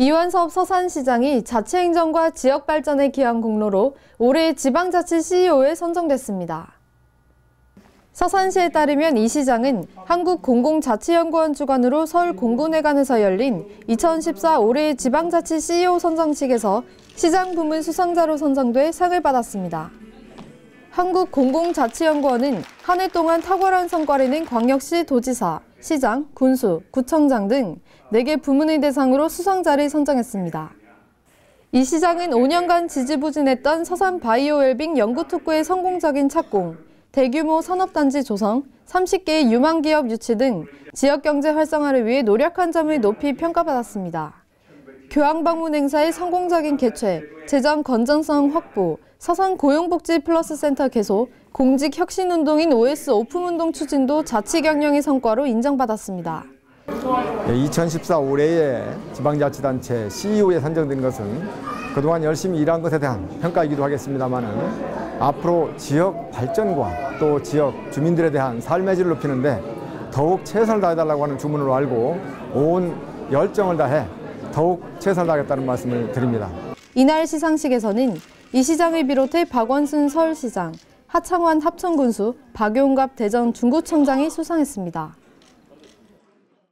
이완섭 서산시장이 자치행정과 지역발전에 기한 공로로 올해 지방자치 CEO에 선정됐습니다. 서산시에 따르면 이 시장은 한국공공자치연구원 주관으로 서울 공군회관에서 열린 2014 올해 지방자치 CEO 선정식에서 시장 부문 수상자로 선정돼 상을 받았습니다. 한국공공자치연구원은 한 해 동안 탁월한 성과를 낸 광역시 도지사, 시장, 군수, 구청장 등 4개 부문의 대상으로 수상자를 선정했습니다. 이 시장은 5년간 지지부진했던 서산 바이오웰빙 연구특구의 성공적인 착공, 대규모 산업단지 조성, 30개의 유망기업 유치 등 지역경제 활성화를 위해 노력한 점을 높이 평가받았습니다. 교황 방문 행사의 성공적인 개최, 재정 건전성 확보, 서산 고용복지 플러스 센터 개소, 공직 혁신 운동인 OS 오픈운동 추진도 자치 경영의 성과로 인정받았습니다. 2014 올해의 지방자치단체 CEO에 선정된 것은 그동안 열심히 일한 것에 대한 평가이기도 하겠습니다만 앞으로 지역 발전과 또 지역 주민들에 대한 삶의 질을 높이는데 더욱 최선을 다해달라고 하는 주문으로 알고 온 열정을 다해 더욱 최선을 다하겠다는 말씀을 드립니다. 이날 시상식에서는 이 시장을 비롯해 박원순 서울시장, 하창환 합천군수, 박용갑 대전 중구청장이 수상했습니다.